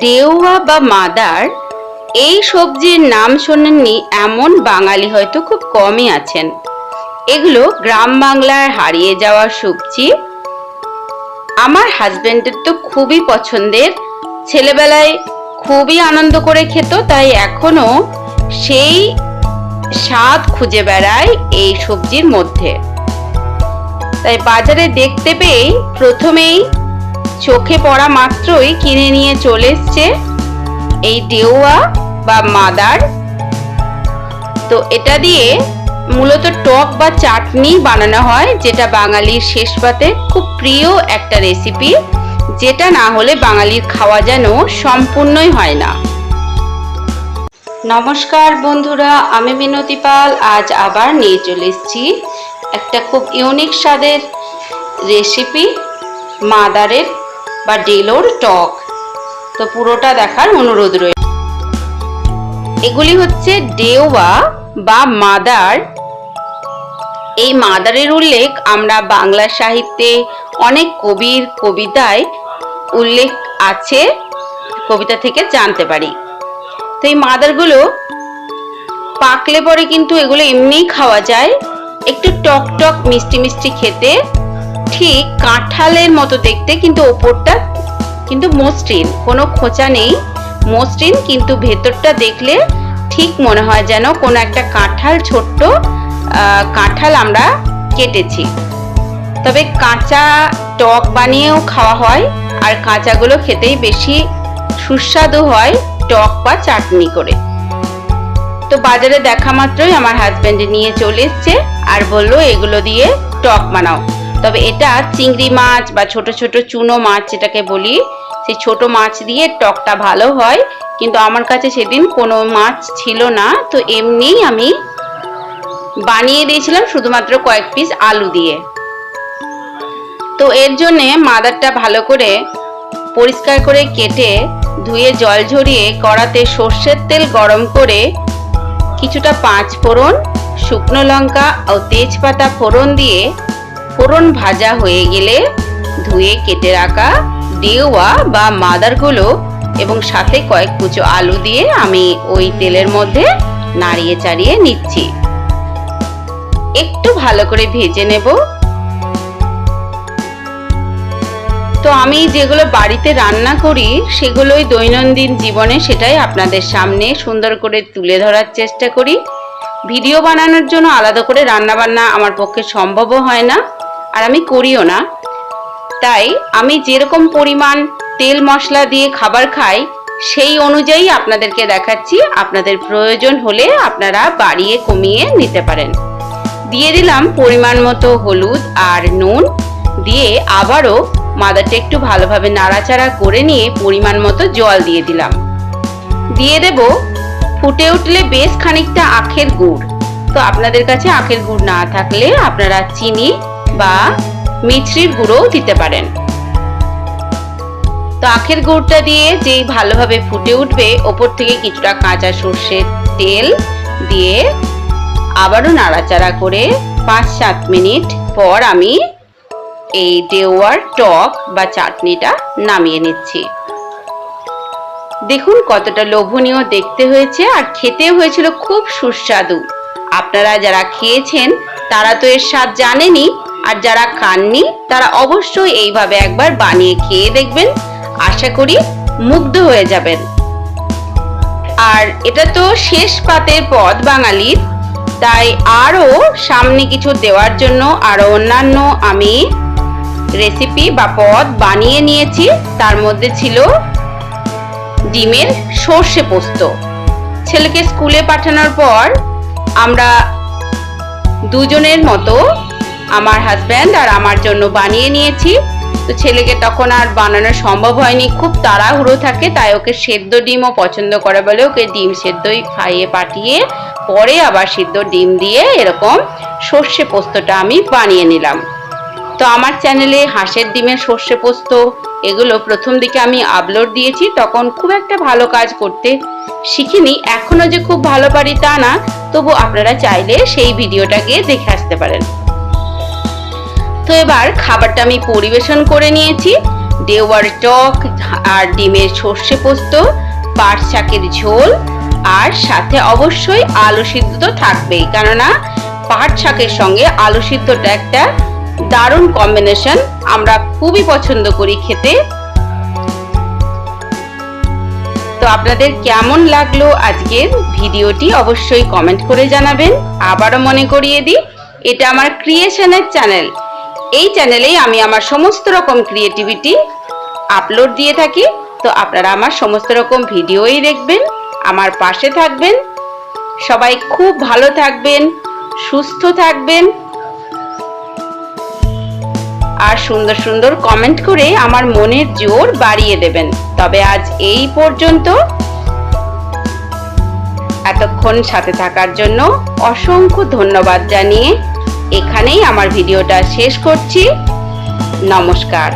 ডেউয়া বা মাদার, এই সবজির নাম শোনেননি এমন বাঙালি হয়তো খুব কমই আছেন। এগুলো গ্রাম বাংলার হারিয়ে যাওয়া সবজি। আমার হাজবেন্ডের তো খুবই পছন্দের। ছেলেবেলায় খুবই আনন্দ করে খেত, তাই এখনও সেই স্বাদ খুঁজে বেড়ায় এই সবজির মধ্যে। তাই বাজারে দেখতে পেয়ে প্রথমেই চোখে পড়া মাত্রই কিনে নিয়ে চলে এসছে এই ডেউয়া বা মাদার। তো এটা দিয়ে মূলত টক বা চাটনি বানানো হয়, যেটা বাঙালির শেষ পাতে খুব প্রিয় একটা রেসিপি যেটা না হলে বাঙালির খাওয়া যেন সম্পূর্ণই হয় না। নমস্কার বন্ধুরা, আমি মিনতি পাল, আজ আবার নিয়ে চলে এসেছি একটা খুব ইউনিক স্বাদের রেসিপি মাদারের বা ডেলোর টক। তো পুরোটা দেখার অনুরোধ রয়েছে এগুলি হচ্ছে ডেওয়া বা মাদার। এই মাদারের উল্লেখ আমরা বাংলা সাহিত্যে অনেক কবির কবিতায় উল্লেখ আছে, কবিতা থেকে জানতে পারি। তো এই মাদারগুলো পাকলে পরে কিন্তু এগুলো এমনিই খাওয়া যায়। একটু টক টক মিষ্টি মিষ্টি খেতে ঠিক কাঁঠালের মতো দেখতে, কিন্তু ওপরটা কিন্তু মসৃণ, কোনো খোঁচা নেই। মসৃণ, কিন্তু ভেতরটা দেখলে ঠিক মনে হয় যেন কোনো একটা কাঁঠাল, ছোট্ট কাঁঠাল আমরা কেটেছি। তবে কাঁচা টক বানিয়েও খাওয়া হয়, আর কাঁচাগুলো খেতেই বেশি সুস্বাদু হয় টক বা চাটনি করে। তো বাজারে দেখা মাত্রই আমার হাজবেন্ড নিয়ে চলে এসছে, আর বলল, এগুলো দিয়ে টক বানাও। তবে এটা চিংড়ি মাছ বা ছোট ছোট চুনো মাছ যেটাকে বলি, সেই ছোট মাছ দিয়ে টকটা ভালো হয়। কিন্তু আমার কাছে সেদিন কোনো মাছ ছিল না, তো এমনিই আমি বানিয়ে দিয়েছিলাম শুধুমাত্র কয়েক পিস আলু দিয়ে। তো এর জন্যে মাদারটা ভালো করে পরিষ্কার করে কেটে ধুয়ে জল ঝরিয়ে কড়াতে সর্ষের তেল গরম করে কিছুটা পাঁচ ফোড়ন, শুকনো লঙ্কা ও তেজপাতা ফোড়ন দিয়ে ফোড়ন ভাজা হয়ে গেলে ধুয়ে কেটে রাখা ডেওয়া বা মাদারগুলো এবং সাথে কয়েক কুচো আলু দিয়ে আমি ওই তেলের মধ্যে নাড়িয়ে চাড়িয়ে নিচ্ছি। একটু ভালো করে ভেজে নেব। তো আমি যেগুলো বাড়িতে রান্না করি, সেগুলোই দৈনন্দিন জীবনে সেটাই আপনাদের সামনে সুন্দর করে তুলে ধরার চেষ্টা করি। ভিডিও বানানোর জন্য আলাদা করে রান্না বান্না আমার পক্ষে সম্ভবও হয় না। আর আমি করিও না। তাই আমি যেরকম পরিমাণ তেল মশলা দিয়ে খাবার খাই, সেই অনুযায়ী আপনাদেরকে দেখাচ্ছি আপনাদের প্রয়োজন হলে আপনারা বাড়িয়ে কমিয়ে নিতে পারেন। দিয়ে দিলাম পরিমাণ মতো হলুদ আর নুন। দিয়ে আবারও মাদারটা একটু ভালোভাবে নাড়াচাড়া করে নিয়ে পরিমাণ মতো জল দিয়ে দিলাম। দিয়ে দেব ফুটে উঠলে বেশ খানিকটা আখের গুড়। তো আপনাদের কাছে আখের গুড় না থাকলে আপনারা চিনি বা মিছরির গুঁড়োও দিতে পারেন। তো আখের গুড়টা দিয়ে যেই ভালোভাবে ফুটে উঠবে, ওপর থেকে কিছুটা কাঁচা সর্ষের তেল দিয়ে আবারও নাড়াচাড়া করে পাঁচ সাত মিনিট পর আমি এই ডেওয়ার টক বা চাটনিটা নামিয়ে নিচ্ছি। দেখুন কতটা লোভনীয় দেখতে হয়েছে আর খেতে হয়েছিল খুব সুস্বাদু। আপনারা যারা খেয়েছেন, তারা তো এর স্বাদ জানেনই আর যারা খাননি, তারা অবশ্যই এইভাবে একবার বানিয়ে খেয়ে দেখবেন। আশা করি মুগ্ধ হয়ে যাবেন। আর এটা তো শেষ পাতের পদ বাঙালির তাই আরও সামনে কিছু দেওয়ার জন্য আরও অন্যান্য আমি রেসিপি বা পদ বানিয়ে নিয়েছি। তার মধ্যে ছিল ডিমের সর্ষে পোস্ত। ছেলেকে স্কুলে পাঠানোর পর আমরা দুজনের মতো আমার হাজব্যান্ড আর আমার জন্য বানিয়ে নিয়েছি। তো ছেলেকে তখন আর বানানো সম্ভব হয়নি। খুব তাড়াহুড়ো থাকে, তাই ওকে সেদ্ধ ডিমও পছন্দ করে বলে ওকে ডিম সেদ্ধই খাইয়ে পাঠিয়ে পরে আবার সিদ্ধ ডিম দিয়ে এরকম সর্ষে পোস্তটা আমি বানিয়ে নিলাম। তো আমার চ্যানেলে হাঁসের ডিমের সর্ষে পোস্ত, এগুলো প্রথম দিকে আমি আপলোড দিয়েছি। তখন খুব একটা ভালো কাজ করতে শিখিনি। এখনও যে খুব ভালো পারি তা না, তবু আপনারা চাইলে সেই ভিডিওটা গিয়ে দেখে আসতে পারেন। তো এবার খাবারটা আমি পরিবেশন করে নিয়েছি। দেওয়ার টক আর ডিমের সর্ষে পোস্ত, পাট শাকের ঝোল, আর সাথে অবশ্যই আলু সিদ্ধ তো থাকবেই। কেননা পাট শাকের সঙ্গে আলু সিদ্ধটা একটা দারুণ কম্বিনেশন আমরা খুবই পছন্দ করি খেতে। তো আপনাদের কেমন লাগল আজকের ভিডিওটি অবশ্যই কমেন্ট করে জানাবেন। আবারও মনে করিয়ে দিই, এটা আমার ক্রিয়েশনের চ্যানেল এই চ্যানেলেই আমি আমার সমস্ত রকম ক্রিয়েটিভিটি আপলোড দিয়ে থাকি। তো আপনারা আমার সমস্ত রকম ভিডিওই দেখবেন, আমার পাশে থাকবেন। সবাই খুব ভালো থাকবেন, সুস্থ থাকবেন। আর সুন্দর সুন্দর কমেন্ট করে আমার মনের জোর বাড়িয়ে দেবেন। তবে আজ এই পর্যন্ত। এতক্ষণ সাথে থাকার জন্য অসংখ্য ধন্যবাদ জানিয়ে এখানেই আমার ভিডিওটা শেষ করছি। নমস্কার।